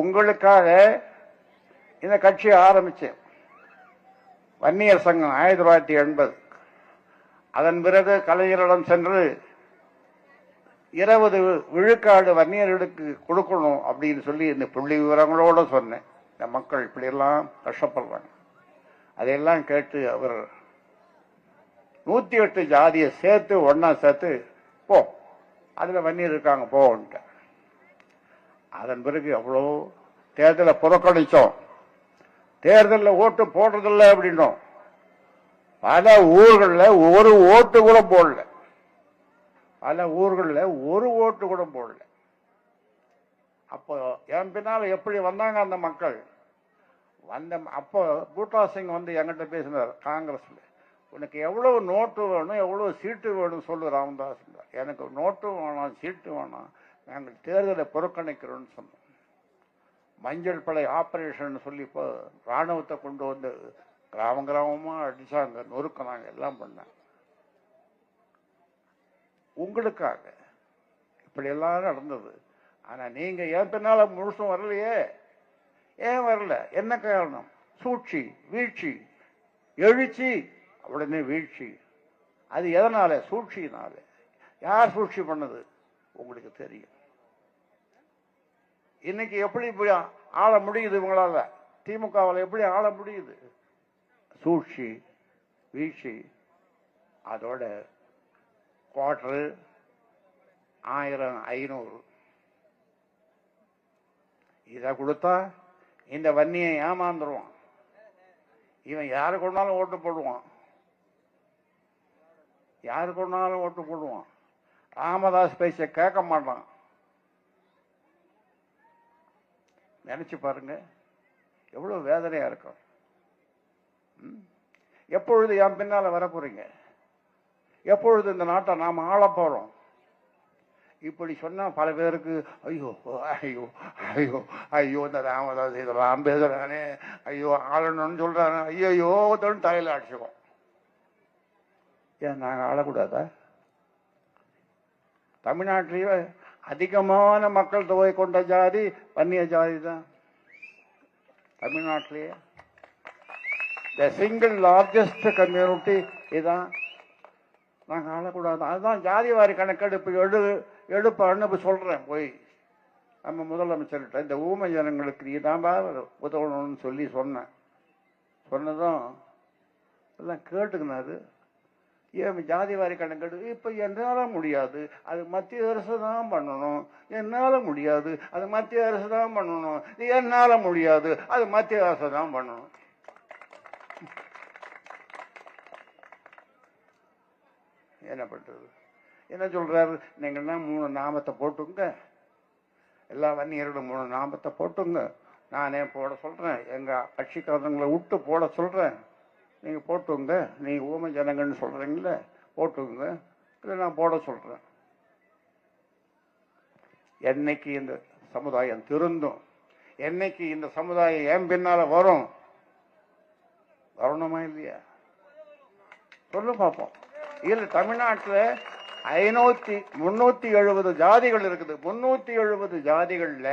உங்களுக்காக இந்த கட்சியை ஆரம்பிச்சேன் வன்னியர் சங்கம் ஆயிரத்தி தொள்ளாயிரத்தி எண்பது. அதன் பிறகு கலைஞரிடம் சென்று இருபது விழுக்காடு வன்னியர்களுக்கு கொடுக்கணும் அப்படின்னு சொல்லி இந்த புள்ளி விவரங்களோட சொன்னேன். இந்த மக்கள் இப்படியெல்லாம் கஷ்டப்படுறாங்க. அதையெல்லாம் கேட்டு அவர் நூத்தி எட்டு ஜாதியை சேர்த்து ஒன்றா சேர்த்து போ அதுல வன்னியர் இருக்காங்க போன்ட்டு அதன் பிறகு அவ்வளோ தேர்தலை புறக்கணித்தோம். தேர்தலில் ஓட்டு போடுறதில்ல அப்படின்னோம். பல ஊர்களில் ஒரு ஓட்டு கூட போடல. பல ஊர்களில் ஒரு ஓட்டு கூட போடல. அப்போ என் பின்னால் எப்படி வந்தாங்க அந்த மக்கள்? வந்த அப்போ பூட்டா சிங் வந்து என்கிட்ட பேசினார் காங்கிரஸ்ல. உனக்கு எவ்வளவு நோட்டு வேணும் எவ்வளவு சீட்டு வேணும் சொல்லு ராமதாஸ். எனக்கு நோட்டு வேணாம் சீட்டு வேணாம். நாங்கள் தேர்தலை புறக்கணிக்கிறோம்னு சொன்னோம். மஞ்சள் படை ஆப்ரேஷன் சொல்லி இப்போ ராணுவத்தை கொண்டு வந்து கிராம கிராமமாக அடிச்சாங்க நொறுக்கினாங்க எல்லாம் பண்ணாங்க. உங்களுக்காக இப்படி எல்லாம் நடந்தது. ஆனால் நீங்கள் ஏன் பின்னால் முழுசும் வரலையே? ஏன் வரல? என்ன காரணம்? சூழ்ச்சி வீழ்ச்சி எழுச்சி உடனே வீழ்ச்சி. அது எதனால? சூழ்ச்சியினால. யார் சூழ்ச்சி பண்ணது? உங்களுக்கு தெரியும். இன்னைக்கு எப்படி போய் ஆள முடியுது இவங்களால? திமுகவில் எப்படி ஆள முடியுது? சூழ்ச்சி வீழ்ச்சி. அதோட குவார்டரு ஆயிரம் ஐநூறு. இதை கொடுத்தா இந்த வன்னியை ஏமாந்துருவான். இவன் யாரு கொண்டாலும் ஓட்டு போடுவான். யாரு கொண்டாலும் ஓட்டு போடுவான். ராமதாஸ் பேச கேட்க மாட்டான். நினைச்சு பாருங்க. எவ்வளவு வேதனையா இருக்கும். ம்? எப்பொழுது என் பின்னால வர எப்பொழுது இந்த நாட்டை நாம் ஆள போறோம்? இப்படி சொன்னா பல பேருக்கு ஐயோ ஐயோ ஐயோ ஐயோ இந்த ராமதாஸ் இதெல்லாம் பேசுறானே ஐயோ ஆளணும்னு சொல்றானே ஐயோ தொண்டு தலையில அடிச்சுக்கோம் ஏன் நாங்க ஆளக்கூடாதா? தமிழ்நாட்டிலேயே அதிகமான மக்கள் தொகை கொண்ட ஜாதி வன்னிய ஜாதி தான். தமிழ்நாட்டிலேயே. த சிங்கிள் லார்ஜஸ்ட் கம்யூனிட்டி இதுதான் நாங்கள் ஆளக்கூடாது அதுதான் ஜாதி வாரி கணக்கெடுப்பு எடு எடுப்பான்னு இப்ப சொல்கிறேன் போய். நம்ம முதலமைச்சர்கிட்ட இந்த ஊமை ஜனங்களுக்கு நீ தான் உதவணும்னு சொல்லி சொன்னேன். சொன்னதும் எல்லாம் கேட்டுக்கினாரு. ஏன் ஜாதி வாரி கணக்கெடு இப்போ என்னால் முடியாது. அது மத்திய அரசு தான் பண்ணணும். என்னால் முடியாது. அது மத்திய அரசு தான் பண்ணணும். என்னால் முடியாது. அது மத்திய அரசு தான் பண்ணணும். என்ன பண்ணுறது என்ன சொல்கிறாரு நீங்கன்னா மூணு நாமத்தை போட்டுங்க. எல்லா வன்னியரோட மூணு நாமத்தை போட்டுங்க. நானே போட சொல்கிறேன் எங்கள் கட்சிக்காரங்களை விட்டு போட சொல்கிறேன் நீங்கள் போட்டுங்க நீங்கள் ஊமை ஜனங்கன்னு சொல்கிறீங்களே போட்டுங்க இல்லை நான் போட சொல்கிறேன் என்னைக்கு இந்த சமுதாயம் திருந்தும் என்னைக்கு இந்த சமுதாயம் என் பின்னால் வரும்? வரணுமா இல்லையா? சொல்லு பார்ப்போம் இதில் தமிழ்நாட்டில் ஐநூற்றி முந்நூற்றி எழுபது ஜாதிகள் இருக்குது. முந்நூற்றி எழுபது ஜாதிகளில்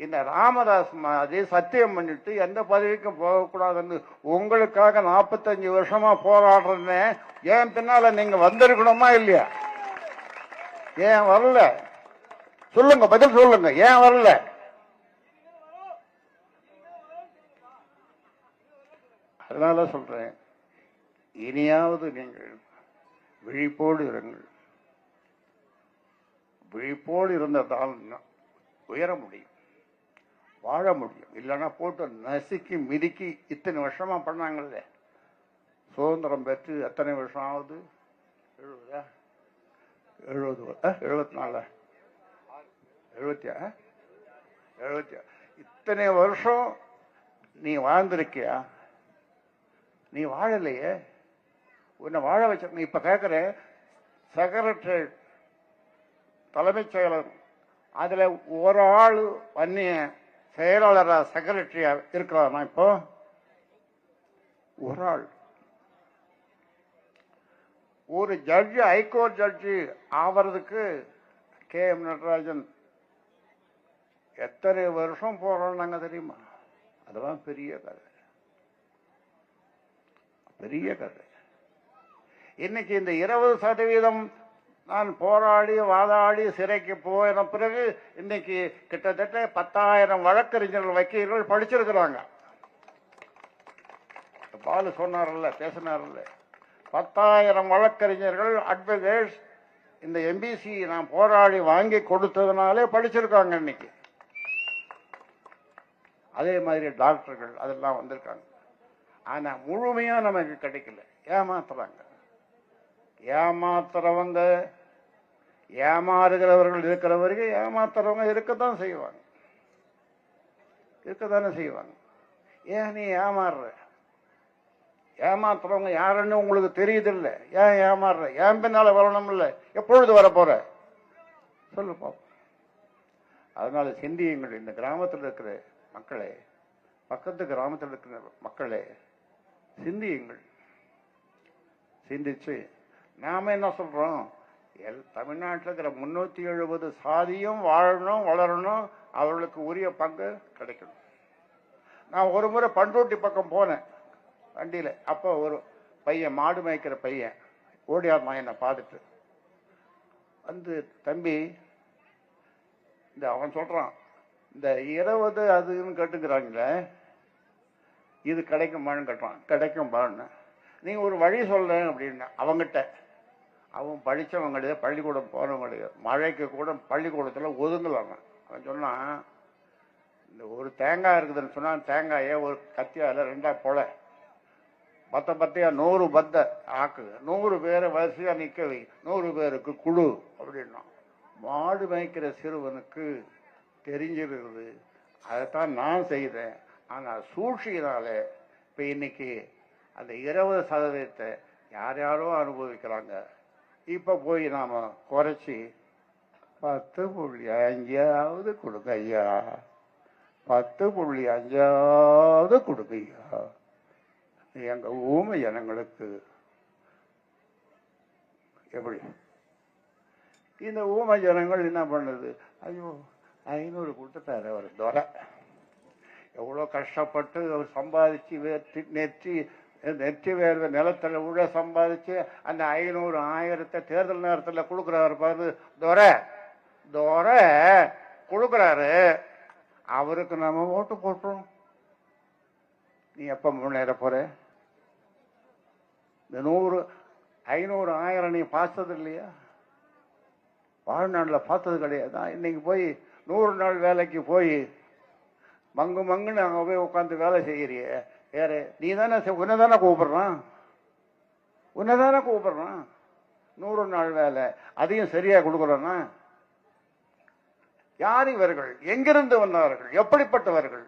இந்த ராமதாஸ் மாதிரி சத்தியம் பண்ணிட்டு எந்த பதவிக்கும் போகக்கூடாதுன்னு உங்களுக்காக நாற்பத்தஞ்சு வருஷமா போராடுறேன். ஏன் பின்னால நீங்க வந்திருக்கணுமா இல்லையா? ஏன் வரல? சொல்லுங்க பதில் சொல்லுங்க. ஏன் வரல? அதனால சொல்றேன். இனியாவது நீங்கள் விழிப்போடு இருங்கள். விழிப்போடு இருந்ததால் உயர முடியும். வாழ முடியும். இல்லைன்னா போட்டு நசுக்கி மிதிக்கி இத்தனை வருஷமாக பண்ணாங்கல்ல? சுதந்திரம் பெற்று எத்தனை வருஷம் ஆகுது? எழுபதா? எழுபது எழுபத்தி நாலு எழுபத்தியா எழுபத்தி இத்தனை வருஷம் நீ வாழ்ந்திருக்கியா? நீ வாழலையே? உன்னை வாழ வச்ச நீ இப்போ கேட்குற செக்ரட்டரி தலைமைச் செயலர் அதில் ஒரு ஆள் வன்னிய செயலாளராக செக்ரட்டரியா இருக்கிறாரா இப்போ? ஒரு ஆள். ஒரு ஜட்ஜு ஹைகோர்ட் ஜட்ஜு ஆவறதுக்கு கே. எம். நடராஜன் எத்தனை வருஷம் போராடினாங்க தெரியுமா? அதெல்லாம் பெரிய கதை. பெரிய கதை. இன்னைக்கு இந்த இருபது சதவீதம் நான் போராடி வாதாடி சிறைக்கு போயின பிறகு இன்னைக்கு கிட்டத்தட்ட பத்தாயிரம் வழக்கறிஞர்கள் வக்கீல்கள் படிச்சிருக்கிறாங்க. பாலு சொன்னார்ல பேசினார்ல. பத்தாயிரம் வழக்கறிஞர்கள் அட்வொகேட்ஸ் இந்த எம்பிசி நான் போராடி வாங்கி கொடுத்ததுனாலே படிச்சிருக்காங்க இன்னைக்கு. அதே மாதிரி டாக்டர்கள் அதெல்லாம் வந்திருக்காங்க. ஆனா முழுமையா நமக்கு கிடைக்கல. ஏமாத்துறாங்க. ஏமாத்துறவங்க ஏமாறுகிறவர்கள் இருக்கிற வரைக்கும் ஏமாத்துறவங்க இருக்கத்தான் செய்வாங்க. இருக்கத்தானே செய்வாங்க. ஏன் நீ ஏமாறுற? ஏமாத்துறவங்க யாருன்னு உங்களுக்கு தெரியுதில்ல. ஏன் ஏமாறுற? ஏன் பின்னால வரணும் இல்லை எப்பொழுது வரப்போற? சொல்லு பாப்போம். அதனால சிந்தியுங்கள் இந்த கிராமத்தில் இருக்கிற மக்களே பக்கத்து கிராமத்தில் இருக்கிற மக்களே சிந்தியுங்கள் சிந்திச்சு நாம என்ன சொல்றோம்? தமிழ்நாட்டில் இருக்கிற முன்னூற்றி எழுபது சாதியும் வாழணும் வளரணும் அவர்களுக்கு உரிய பங்கு கிடைக்கணும். நான் ஒரு முறை பண்ருட்டி பக்கம் போனேன் வண்டியில். அப்போ ஒரு பையன் மாடு மேய்க்கிற பையன் ஓடியார் என்னை பார்த்துட்டு. வந்து தம்பி இந்த அவன் சொல்கிறான் இந்த இருபது அதுன்னு கேட்டுக்கிறாங்களே இது கிடைக்குமான்னு கேட்டான். கிடைக்கும் பான்னு நீ ஒரு வழி சொல்ல அப்படின்னு. அவங்ககிட்ட அவன் படிச்சவன் கிடையாது பள்ளிக்கூடம் போனவன் கிடையாது மழைக்கு கூட பள்ளிக்கூடத்தில் ஒதுங்கலாம் அவன் சொன்னான் இந்த ஒரு தேங்காய் இருக்குதுன்னு சொன்னால் தேங்காயை ஒரு கத்தியால் ரெண்டாக பொல பத்த பத்தையா நூறு பத்த ஆக்கு. நூறு பேரை வரிசையாக நிற்க வை. நூறு பேருக்கு குழு அப்படின்னா மாடு மேய்க்கிற சிறுவனுக்கு தெரிஞ்சிருக்குது. அதைத்தான் நான் செய்தேன். ஆனால் சூழ்ச்சியினால இப்போ இன்னைக்கு அந்த இருபது சதவீதத்தை யார் யாரோ அனுபவிக்கிறாங்க. இப்ப போய் நாம குறைச்சி பத்து புள்ளி அஞ்சாவது கொடுங்க ஐயா பத்து புள்ளி அஞ்சாவது கொடுங்க ஐயா எங்க ஊமை ஜனங்களுக்கு எப்படி? இந்த ஊமை ஜனங்கள் என்ன பண்ணுது? ஐயோ ஐநூறு கொடுத்துட்டாரு அவர் துறை எவ்வளோ கஷ்டப்பட்டு அவர் சம்பாதிச்சு வெற்றி நெற்றி நெற்றி வேறு நிலத்தில் உழ சம்பாதிச்சு அந்த ஐநூறு ஆயிரத்தை தேர்தல் நேரத்தில் கொடுக்குறாரு பாரு துரை. துரை கொடுக்குறாரு. அவருக்கு நம்ம ஓட்டு போட்டுரும் நீ எப்போ முன்னேற போற? இந்த நூறு ஐநூறு ஆயிரம் நீ பார்த்தது இல்லையா? வாழ்நாளில் பார்த்தது கிடையாது. இன்னைக்கு போய் நூறு நாள் வேலைக்கு போய் மங்கு மங்குன்னு அங்கே போய் உட்காந்து வேலை செய்யறிய. வேற நீ தானே உன்னை தானே கூப்பிடுறான்? உன்னை தானே கூப்பிடுறான்? நூறு நாள் வேலை. அதையும் சரியா கொடுக்குறோன்னா யார் இவர்கள்? எங்கிருந்து வந்தவர்கள் எப்படிப்பட்டவர்கள்?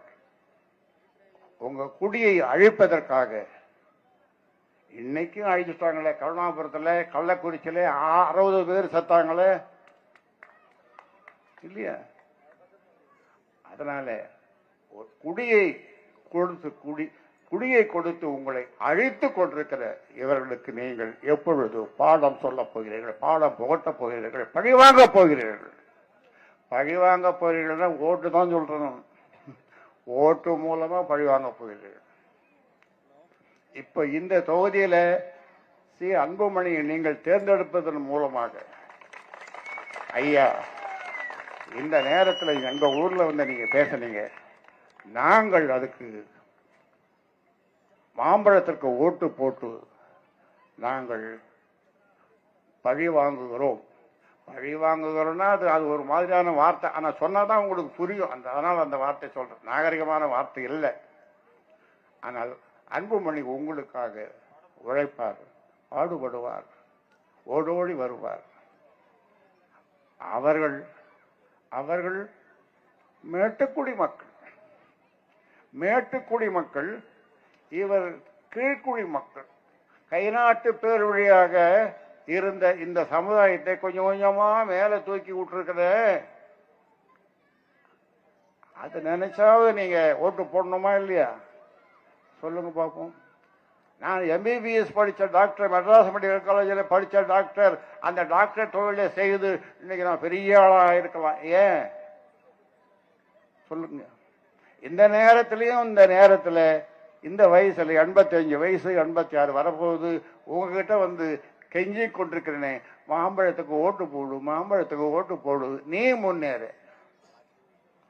உங்க குடியை அழிப்பதற்காக. இன்னைக்கும் அழிச்சுட்டாங்களே கருணாபுரத்துல கள்ளக்குறிச்சியில அறுபது பேர் செத்தாங்களே. இல்லையா? அதனால ஒரு குடியை கொடுத்து குடி குடியை கொடுத்து உங்களை அழித்து கொண்டிருக்கிற இவர்களுக்கு நீங்கள் எப்பொழுது பாடம் சொல்லப் போகிறீர்கள்? பாடம் புகட்டப் போகிறீர்கள்? பழிவாங்க போகிறீர்கள். பழிவாங்க போகிறீர்கள் ஓட்டு தான் சொல்றணும். ஓட்டு மூலமா பழிவாங்க போகிறீர்கள். இப்ப இந்த தொகுதியில சி. அன்புமணியை நீங்கள் தேர்ந்தெடுப்பதன் மூலமாக ஐயா இந்த நேரத்தில் எங்க ஊர்ல வந்து நீங்க பேசுனீங்க. நாங்கள் அதுக்கு மாம்பழத்திற்கு ஓட்டு போட்டு நாங்கள் பழி வாங்குகிறோம். பழி வாங்குகிறோம்னா அது அது ஒரு மாதிரியான வார்த்தை. ஆனால் சொன்னால் தான் உங்களுக்கு புரியும். அந்த அதனால் அந்த வார்த்தை சொல்கிறேன் நாகரிகமான வார்த்தை இல்லை. ஆனால் அன்புமணி உங்களுக்காக உழைப்பார் பாடுபடுவார் ஓடோடி வருவார். அவர்கள் அவர்கள் மேட்டுக்குடி மக்கள். மேட்டுக்குடி மக்கள் இவர் கீழ்க்குடி மக்கள். கைநாட்டு பேர் வழியாக இருந்த இந்த சமுதாயத்தை கொஞ்சம் கொஞ்சமா மேல தூக்கி விட்டுருக்குற அது நினைச்சாவது நீங்க ஓட்டு போடணுமா இல்லையா? சொல்லுங்க பார்ப்போம் நான் எம்பிபிஎஸ் படித்த டாக்டர் மெட்ராஸ் மெடிக்கல் காலேஜில் படித்த டாக்டர். அந்த டாக்டர் தொழிலை செய்து இன்னைக்கு நான் பெரிய ஆளாக இருக்கலாம். ஏன்? சொல்லுங்க. இந்த நேரத்திலையும் இந்த நேரத்தில் இந்த வயசுல எண்பத்தஞ்சு வயசு எண்பத்தி ஆறு வரப்போகுது. உங்ககிட்ட வந்து கெஞ்சி கொண்டிருக்கிறேனே. மாம்பழத்துக்கு ஓட்டு போடு மாம்பழத்துக்கு ஓட்டு போடு. நீ முன்னேறு.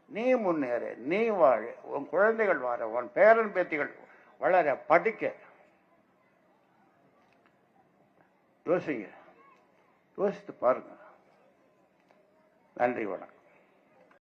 நீ முன்னேறு. நீ வாழ. உன் குழந்தைகள் வாழ உன் பேரன் பேத்திகள் வளர படிக்க. யோசிங்க. யோசித்து பாருங்க. நன்றி வணக்கம்.